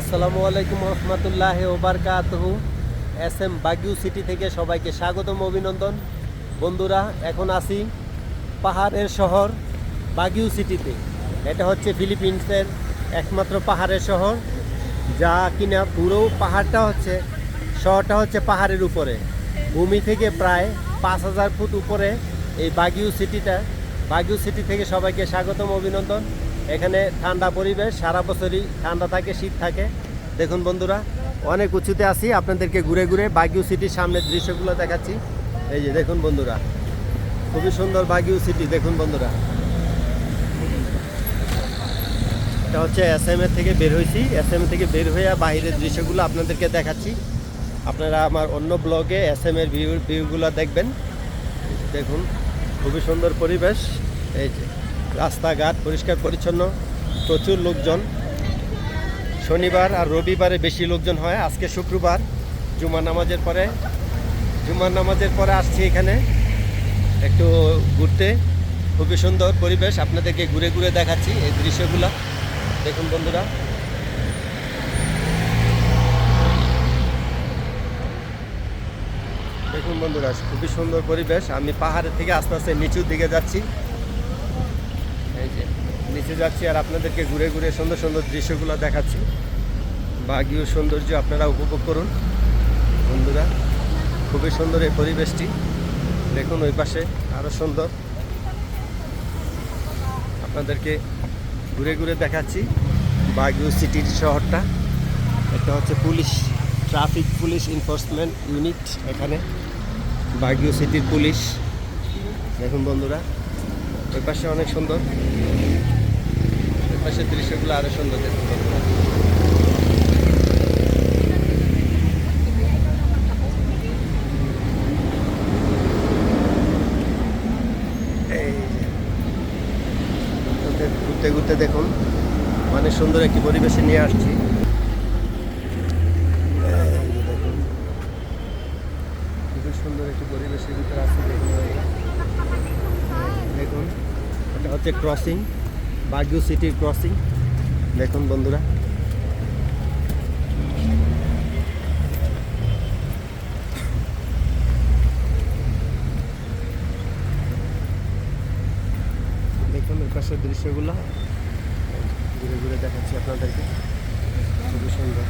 আসসালামু আলাইকুম রহমতুল্লাহ ওবারকাতহু এস এম বাগিউ সিটি থেকে সবাইকে স্বাগতম, অভিনন্দন। বন্ধুরা, এখন আসি পাহাড়ের শহর বাগিউ সিটিতে। এটা হচ্ছে ফিলিপিন্সের একমাত্র পাহাড়ের শহর, যা কিনা পুরো পাহাড়টা হচ্ছে, শহরটা হচ্ছে পাহাড়ের উপরে। ভূমি থেকে প্রায় পাঁচ হাজার ফুট উপরে এই বাগিউ সিটিটা। বাগিউ সিটি থেকে সবাইকে স্বাগতম, অভিনন্দন। এখানে ঠান্ডা পরিবেশ, সারা বছরই ঠান্ডা থাকে, শীত থাকে। দেখুন বন্ধুরা, অনেক উঁচুতে আছি, আপনাদেরকে ঘুরে ঘুরে বাগিউ সিটির সামনের দৃশ্যগুলো দেখাচ্ছি। এই যে দেখুন বন্ধুরা, খুবই সুন্দর বাগিউ সিটি, দেখুন বন্ধুরা। এটা হচ্ছে এস এম এর থেকে বের হয়েছি। এস এম থেকে বের হয়ে বাইরের দৃশ্যগুলো আপনাদেরকে দেখাচ্ছি। আপনারা আমার অন্য ব্লগে এস এম এর ভিউ ভিউগুলো দেখবেন। দেখুন, খুবই সুন্দর পরিবেশ। এই যে। রাস্তাঘাট পরিষ্কার পরিচ্ছন্ন, প্রচুর লোকজন। শনিবার আর রবিবারে বেশি লোকজন হয়। আজকে শুক্রবার জুমা নামাজের পরে। জুমার নামাজের পরে আসছি এখানে একটু ঘুরতে। খুবই সুন্দর পরিবেশ। আপনাদেরকে ঘুরে ঘুরে দেখাচ্ছি এই দৃশ্যগুলো। দেখুন বন্ধুরা। দেখুন বন্ধুরা, খুবই সুন্দর পরিবেশ। আমি পাহাড়ের থেকে আস্তে আস্তে নিচুর দিকে যাচ্ছি। নিচে যাচ্ছি আর আপনাদেরকে ঘুরে ঘুরে সুন্দর সুন্দর দৃশ্যগুলো দেখাচ্ছি। বাঘীয় সৌন্দর্য আপনারা উপভোগ করুন। বন্ধুরা, খুবই সুন্দর এই পরিবেশটি। দেখুন ওই পাশে আরও সুন্দর। আপনাদেরকে ঘুরে ঘুরে দেখাচ্ছি বাগিউ সিটির শহরটা। এটা হচ্ছে police, traffic police enforcement unit এখানে। বাগিউ সিটির পুলিশ। দেখুন বন্ধুরা, ওই পাশে অনেক সুন্দর। পাশের দৃশ্যগুলো আরও সুন্দর দেখতে। ঘুরতে ঘুরতে দেখুন মানে সুন্দর একটি পরিবেশে নিয়ে আসছি। খুবই সুন্দর একটি পরিবেশের ভিতরে আছে দেখুন দেখুন, এটা হচ্ছে ক্রসিং বাগিউ সিটির ক্রসিং। দেখুন বন্ধুরা। দেখুন পাশের দৃশ্যগুলো। ঘুরে ঘুরে দেখাচ্ছি আপনাদেরকে। খুবই সুন্দর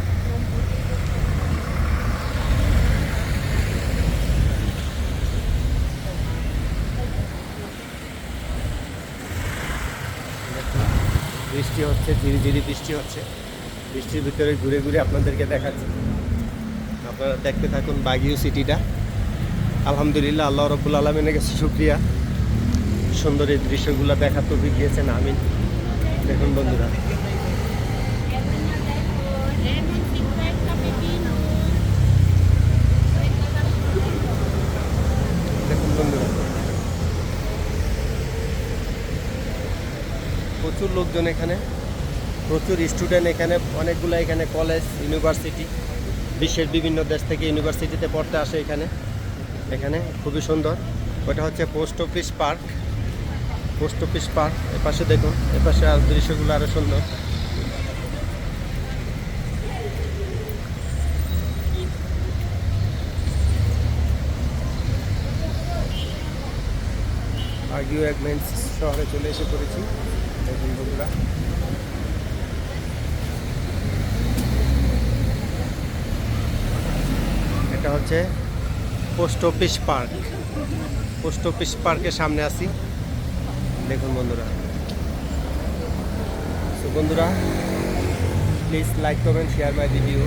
দেখুন, বৃষ্টি হচ্ছে ধীরে ধীরে বৃষ্টি হচ্ছে। বৃষ্টির ভিতরে ঘুরে ঘুরে আপনাদেরকে দেখাচ্ছি। আপনারা দেখতে থাকুন বাগিউ সিটিটা। আলহামদুলিল্লাহ, আল্লাহ রব্বুল আলমিনের কাছে শুক্রিয়া। সুন্দর এই দৃশ্যগুলো দেখার তো গিয়েছেন আমি দেখুন বন্ধুরা। দেখুন বন্ধুরা। প্রচুর লোকজন এখানে, প্রচুর স্টুডেন্ট এখানে, অনেকগুলো এখানে কলেজ ইউনিভার্সিটি বিশ্বের বিভিন্ন দেশ থেকে ইউনিভার্সিটিতে পড়তে আসে এখানে এখানে খুবই সুন্দর। ওটা হচ্ছে post office park post office park এপাশে দেখুন, এপাশে আর দৃশ্যগুলো আরও সুন্দর। আগিও এক মেন শহরে চলে এসে পড়েছি? বন্ধুরা। এটা হচ্ছে post office park. Post office পার্কের সামনে আছি। দেখুন বন্ধুরা। তো বন্ধুরা please like comment share my video